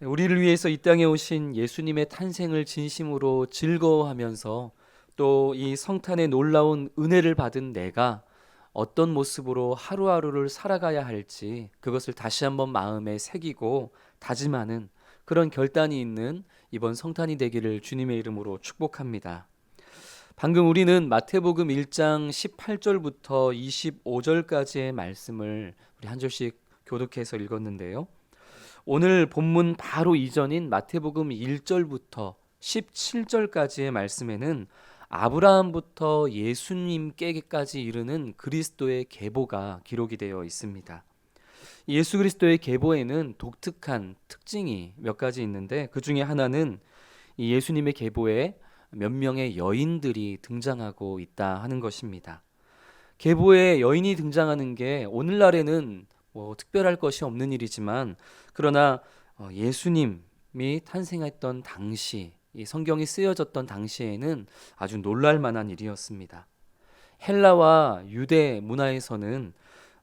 우리를 위해서 이 땅에 오신 예수님의 탄생을 진심으로 즐거워하면서 또 이 성탄의 놀라운 은혜를 받은 내가 어떤 모습으로 하루하루를 살아가야 할지 그것을 다시 한번 마음에 새기고 다짐하는 그런 결단이 있는 이번 성탄이 되기를 주님의 이름으로 축복합니다. 방금 우리는 마태복음 1장 18절부터 25절까지의 말씀을 우리 한 절씩 교독해서 읽었는데요. 오늘 본문 바로 이전인 마태복음 1절부터 17절까지의 말씀에는 아브라함부터 예수님께까지 이르는 그리스도의 계보가 기록이 되어 있습니다. 예수 그리스도의 계보에는 독특한 특징이 몇 가지 있는데 그 중에 하나는 이 예수님의 계보에 몇 명의 여인들이 등장하고 있다 하는 것입니다. 계보에 여인이 등장하는 게 오늘날에는 뭐 특별할 것이 없는 일이지만 그러나 어, 예수님이 탄생했던 당시 이 성경이 쓰여졌던 당시에는 아주 놀랄 만한 일이었습니다. 헬라와 유대 문화에서는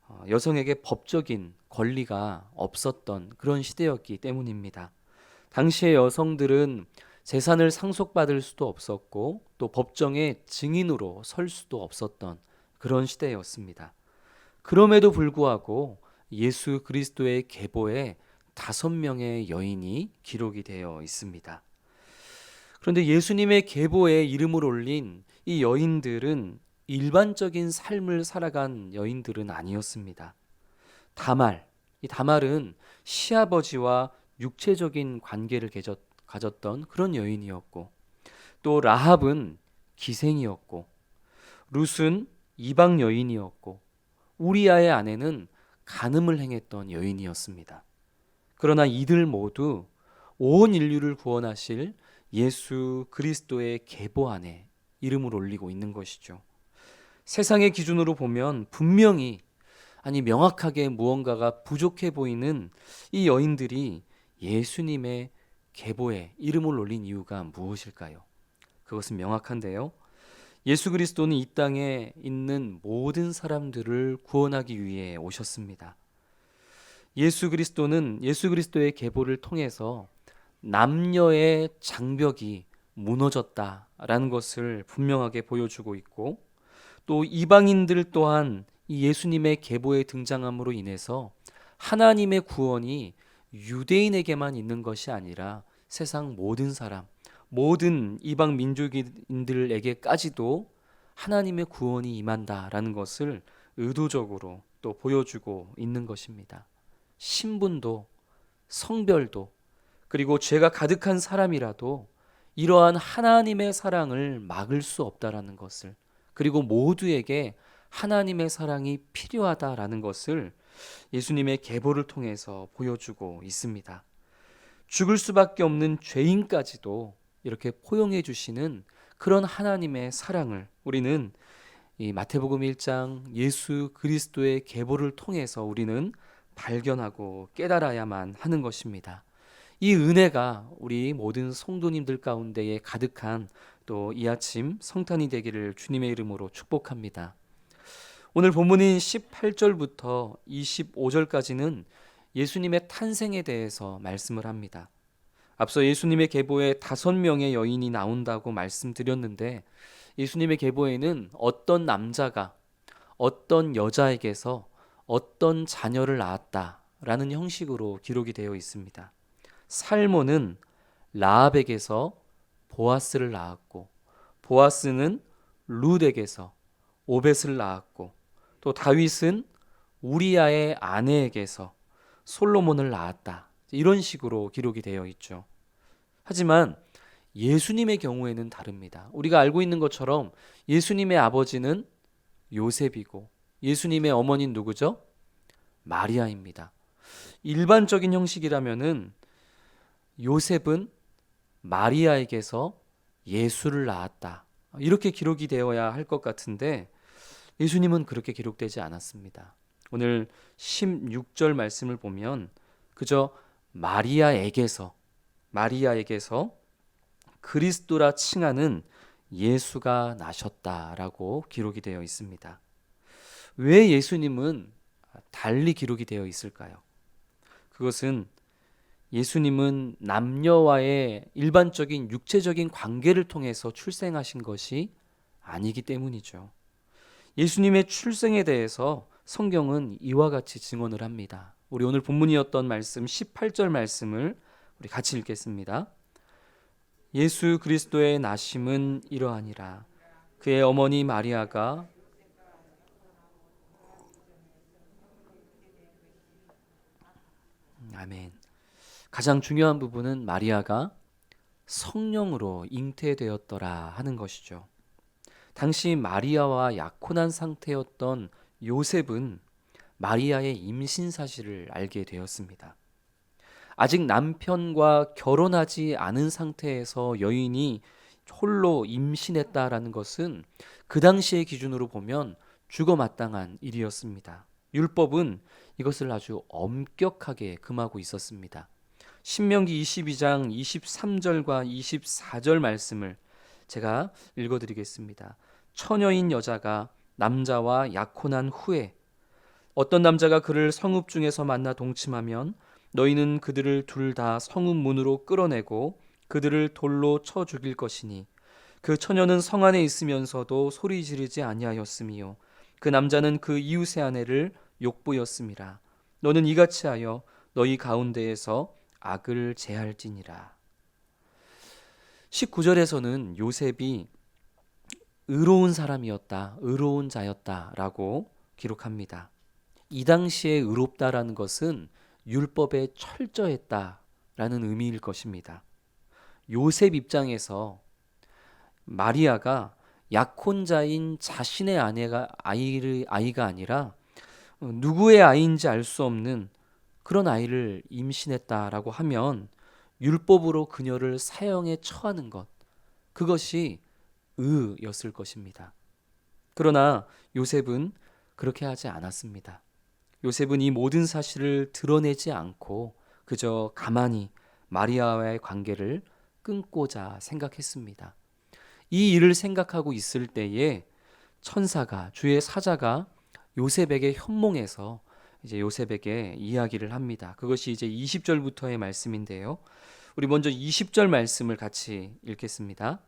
어, 여성에게 법적인 권리가 없었던 그런 시대였기 때문입니다. 당시의 여성들은 재산을 상속받을 수도 없었고 또 법정의 증인으로 설 수도 없었던 그런 시대였습니다. 그럼에도 불구하고 예수 그리스도의 계보에 다섯 명의 여인이 기록이 되어 있습니다. 그런데 예수님의 계보에 이름을 올린 이 여인들은 일반적인 삶을 살아간 여인들은 아니었습니다. 다말, 이 다말은 시아버지와 육체적인 관계를 가졌던 그런 여인이었고, 또 라합은 기생이었고, 룻은 이방 여인이었고, 우리아의 아내는 간음을 행했던 여인이었습니다. 그러나 이들 모두 온 인류를 구원하실 예수 그리스도의 계보 안에 이름을 올리고 있는 것이죠. 세상의 기준으로 보면 분명히 아니 명확하게 무언가가 부족해 보이는 이 여인들이 예수님의 계보에 이름을 올린 이유가 무엇일까요? 그것은 명확한데요. 예수 그리스도는 이 땅에 있는 모든 사람들을 구원하기 위해 오셨습니다. 예수 그리스도는 예수 그리스도의 계보를 통해서 남녀의 장벽이 무너졌다라는 것을 분명하게 보여주고 있고 또 이방인들 또한 이 예수님의 계보에 등장함으로 인해서 하나님의 구원이 유대인에게만 있는 것이 아니라 세상 모든 사람, 모든 이방 민족인들에게까지도 하나님의 구원이 임한다라는 것을 의도적으로 또 보여주고 있는 것입니다. 신분도 성별도 그리고 죄가 가득한 사람이라도 이러한 하나님의 사랑을 막을 수 없다라는 것을 그리고 모두에게 하나님의 사랑이 필요하다라는 것을 예수님의 계보를 통해서 보여주고 있습니다. 죽을 수밖에 없는 죄인까지도 이렇게 포용해 주시는 그런 하나님의 사랑을 우리는 이 마태복음 1장 예수 그리스도의 계보를 통해서 우리는 발견하고 깨달아야만 하는 것입니다. 이 은혜가 우리 모든 성도님들 가운데에 가득한 또 이 아침 성탄이 되기를 주님의 이름으로 축복합니다. 오늘 본문인 18절부터 25절까지는 예수님의 탄생에 대해서 말씀을 합니다. 앞서 예수님의 계보에 다섯 명의 여인이 나온다고 말씀드렸는데 예수님의 계보에는 어떤 남자가 어떤 여자에게서 어떤 자녀를 낳았다라는 형식으로 기록이 되어 있습니다. 살모는 라합에게서 보아스를 낳았고 보아스는 룻에게서 오벳을 낳았고 또 다윗은 우리아의 아내에게서 솔로몬을 낳았다. 이런 식으로 기록이 되어 있죠. 하지만 예수님의 경우에는 다릅니다. 우리가 알고 있는 것처럼 예수님의 아버지는 요셉이고 예수님의 어머니는 누구죠? 마리아입니다. 일반적인 형식이라면은 요셉은 마리아에게서 예수를 낳았다. 이렇게 기록이 되어야 할 것 같은데 예수님은 그렇게 기록되지 않았습니다. 오늘 16절 말씀을 보면 그저 마리아에게서 마리아에게서 그리스도라 칭하는 예수가 나셨다라고 기록이 되어 있습니다. 왜 예수님은 달리 기록이 되어 있을까요? 그것은 예수님은 남녀와의 일반적인 육체적인 관계를 통해서 출생하신 것이 아니기 때문이죠. 예수님의 출생에 대해서 성경은 이와 같이 증언을 합니다. 우리 오늘 본문이었던 말씀 18절 말씀을 우리 같이 읽겠습니다. 예수 그리스도의 나심은 이러하니라. 그의 어머니 마리아가 아멘. 가장 중요한 부분은 마리아가 성령으로 잉태되었더라 하는 것이죠. 당시 마리아와 약혼한 상태였던 요셉은 마리아의 임신 사실을 알게 되었습니다. 아직 남편과 결혼하지 않은 상태에서 여인이 홀로 임신했다라는 것은 그 당시의 기준으로 보면 죽어 마땅한 일이었습니다. 율법은 이것을 아주 엄격하게 금하고 있었습니다. 신명기 22장 23절과 24절 말씀을 제가 읽어 드리겠습니다. 처녀인 여자가 남자와 약혼한 후에 어떤 남자가 그를 성읍 중에서 만나 동침하면 너희는 그들을 둘 다 성읍 문으로 끌어내고 그들을 돌로 쳐 죽일 것이니 그 처녀는 성 안에 있으면서도 소리 지르지 아니하였으며 그 남자는 그 이웃의 아내를 욕보였음이라 너는 이같이 하여 너희 가운데에서 악을 제할지니라. 19절에서는 요셉이 의로운 사람이었다, 의로운 자였다라고 기록합니다. 이 당시에 의롭다라는 것은 율법에 철저했다라는 의미일 것입니다. 요셉 입장에서 마리아가 약혼자인 자신의 아내가 아이를 아이가 아니라 누구의 아이인지 알 수 없는 그런 아이를 임신했다라고 하면 율법으로 그녀를 사형에 처하는 것 그것이 의였을 것입니다. 그러나 요셉은 그렇게 하지 않았습니다. 요셉은 이 모든 사실을 드러내지 않고 그저 가만히 마리아와의 관계를 끊고자 생각했습니다. 이 일을 생각하고 있을 때에 천사가 주의 사자가 요셉에게 현몽해서 이제 요셉에게 이야기를 합니다. 그것이 이제 20절부터의 말씀인데요. 우리 먼저 20절 말씀을 같이 읽겠습니다.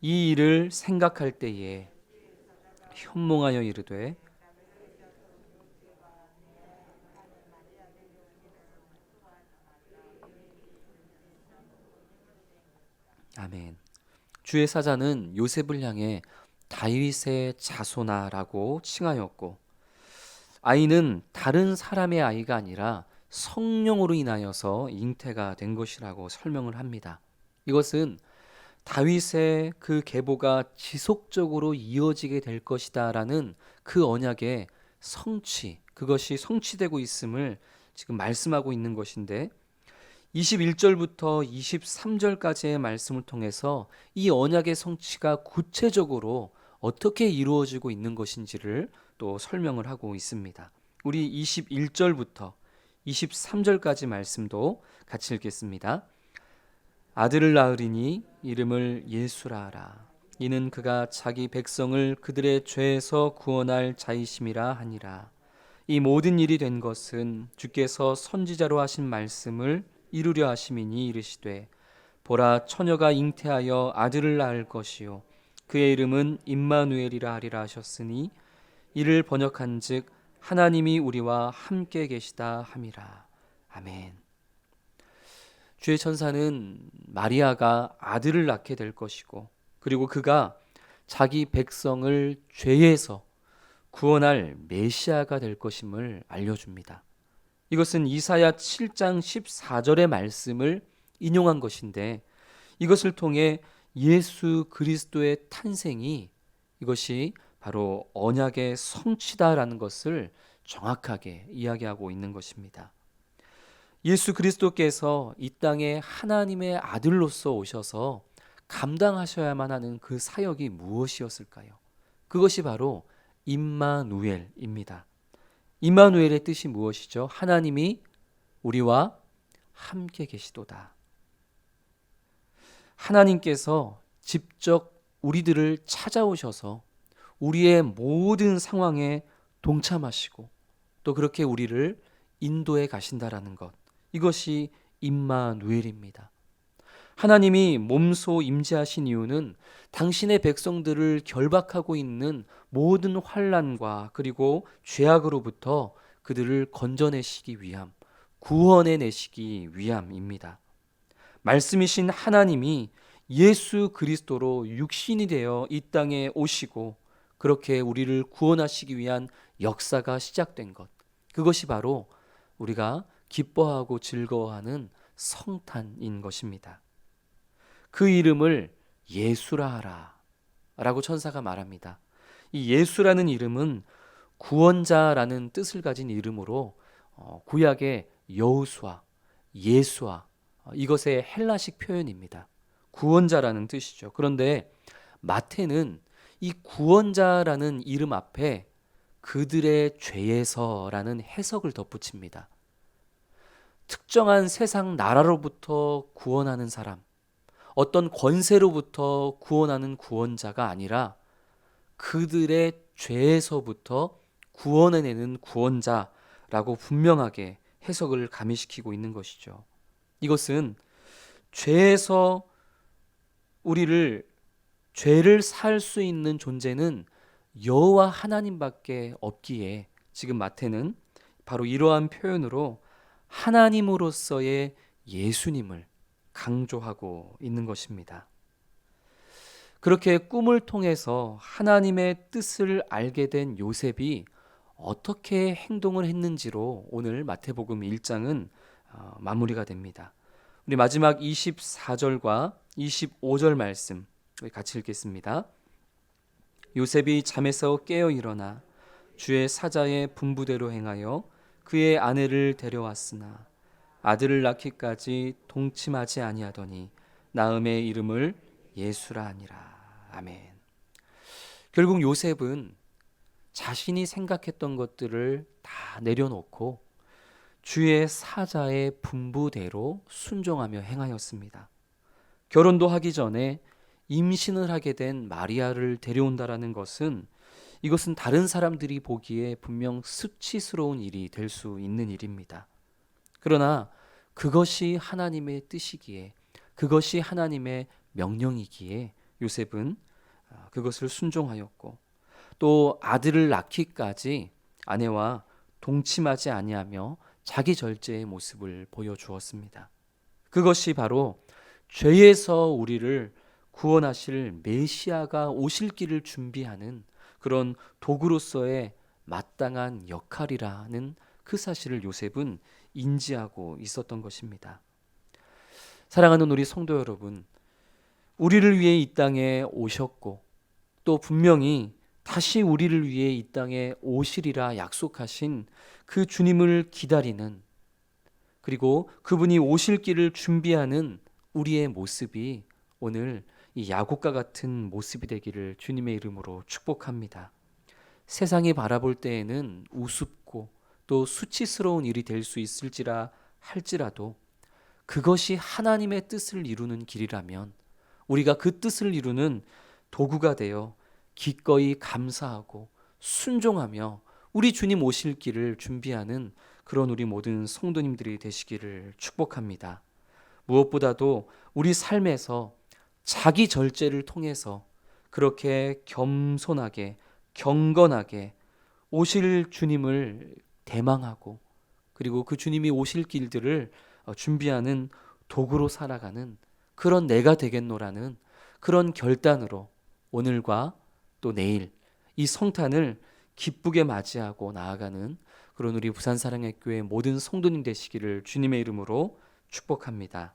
이 일을 생각할 때에 현몽하여 이르되 아멘. 주의 사자는 요셉을 향해 다윗의 자손아라고 칭하였고 아이는 다른 사람의 아이가 아니라 성령으로 인하여서 잉태가 된 것이라고 설명을 합니다. 이것은 다윗의 그 계보가 지속적으로 이어지게 될 것이다라는 그 언약의 성취, 그것이 성취되고 있음을 지금 말씀하고 있는 것인데 21절부터 23절까지의 말씀을 통해서 이 언약의 성취가 구체적으로 어떻게 이루어지고 있는 것인지를 또 설명을 하고 있습니다. 우리 21절부터 23절까지 말씀도 같이 읽겠습니다. 아들을 낳으리니 이름을 예수라 하라. 이는 그가 자기 백성을 그들의 죄에서 구원할 자이심이라 하니라. 이 모든 일이 된 것은 주께서 선지자로 하신 말씀을 이루려 하심이니 이르시되 보라 처녀가 잉태하여 아들을 낳을 것이요 그의 이름은 임마누엘이라 하리라 하셨으니 이를 번역한즉 하나님이 우리와 함께 계시다 함이라 아멘. 주의 천사는 마리아가 아들을 낳게 될 것이고 그리고 그가 자기 백성을 죄에서 구원할 메시아가 될 것임을 알려줍니다. 이것은 이사야 7장 14절의 말씀을 인용한 것인데 이것을 통해 예수 그리스도의 탄생이 이것이 바로 언약의 성취다라는 것을 정확하게 이야기하고 있는 것입니다. 예수 그리스도께서 이 땅에 하나님의 아들로서 오셔서 감당하셔야만 하는 그 사역이 무엇이었을까요? 그것이 바로 임마누엘입니다. 임마누엘의 뜻이 무엇이죠? 하나님이 우리와 함께 계시도다. 하나님께서 직접 우리들을 찾아오셔서 우리의 모든 상황에 동참하시고 또 그렇게 우리를 인도해 가신다라는 것. 이것이 임마누엘입니다. 하나님이 몸소 임재하신 이유는 당신의 백성들을 결박하고 있는 모든 환란과 그리고 죄악으로부터 그들을 건져내시기 위함, 구원해 내시기 위함입니다. 말씀이신 하나님이 예수 그리스도로 육신이 되어 이 땅에 오시고 그렇게 우리를 구원하시기 위한 역사가 시작된 것. 그것이 바로 우리가 기뻐하고 즐거워하는 성탄인 것입니다. 그 이름을 예수라 하라. 라고 천사가 말합니다. 이 예수라는 이름은 구원자라는 뜻을 가진 이름으로 어, 구약의 여우수아, 예수아 어, 이것의 헬라식 표현입니다. 구원자라는 뜻이죠. 그런데 마태는 이 구원자라는 이름 앞에 그들의 죄에서라는 해석을 덧붙입니다. 특정한 세상 나라로부터 구원하는 사람, 어떤 권세로부터 구원하는 구원자가 아니라 그들의 죄에서부터 구원해내는 구원자라고 분명하게 해석을 가미시키고 있는 것이죠. 이것은 죄에서 우리를 죄를 살 수 있는 존재는 여호와 하나님밖에 없기에 지금 마태는 바로 이러한 표현으로 하나님으로서의 예수님을 강조하고 있는 것입니다. 그렇게 꿈을 통해서 하나님의 뜻을 알게 된 요셉이 어떻게 행동을 했는지로 오늘 마태복음 1장은 어, 마무리가 됩니다. 우리 마지막 24절과 25절 말씀 같이 읽겠습니다. 요셉이 잠에서 깨어 일어나 주의 사자의 분부대로 행하여 그의 아내를 데려왔으나 아들을 낳기까지 동침하지 아니하더니 나음의 이름을 예수라 하니라. 아멘. 결국 요셉은 자신이 생각했던 것들을 다 내려놓고 주의 사자의 분부대로 순종하며 행하였습니다. 결혼도 하기 전에 임신을 하게 된 마리아를 데려온다라는 것은 이것은 다른 사람들이 보기에 분명 수치스러운 일이 될 수 있는 일입니다. 그러나 그것이 하나님의 뜻이기에 그것이 하나님의 명령이기에 요셉은 아, 그것을 순종하였고 또 아들을 낳기까지 아내와 동침하지 아니하며 자기 절제의 모습을 보여주었습니다. 그것이 바로 죄에서 우리를 구원하실 메시아가 오실 길을 준비하는 그런 도구로서의 마땅한 역할이라는 그 사실을 요셉은 인지하고 있었던 것입니다. 사랑하는 우리 성도 여러분, 우리를 위해 이 땅에 오셨고 또 분명히 다시 우리를 위해 이 땅에 오시리라 약속하신 그 주님을 기다리는 그리고 그분이 오실 길을 준비하는 우리의 모습이 오늘 이 야곱과 같은 모습이 되기를 주님의 이름으로 축복합니다. 세상이 바라볼 때에는 우습고 또 수치스러운 일이 될 수 있을지라 할지라도 그것이 하나님의 뜻을 이루는 길이라면 우리가 그 뜻을 이루는 도구가 되어 기꺼이 감사하고 순종하며 우리 주님 오실 길을 준비하는 그런 우리 모든 성도님들이 되시기를 축복합니다. 무엇보다도 우리 삶에서 자기 절제를 통해서 그렇게 겸손하게 경건하게 오실 주님을 대망하고 그리고 그 주님이 오실 길들을 어, 준비하는 도구로 살아가는 그런 내가 되겠노라는 그런 결단으로 오늘과 또 내일 이 성탄을 기쁘게 맞이하고 나아가는 그런 우리 부산 사랑의 교회 모든 성도님 되시기를 주님의 이름으로 축복합니다.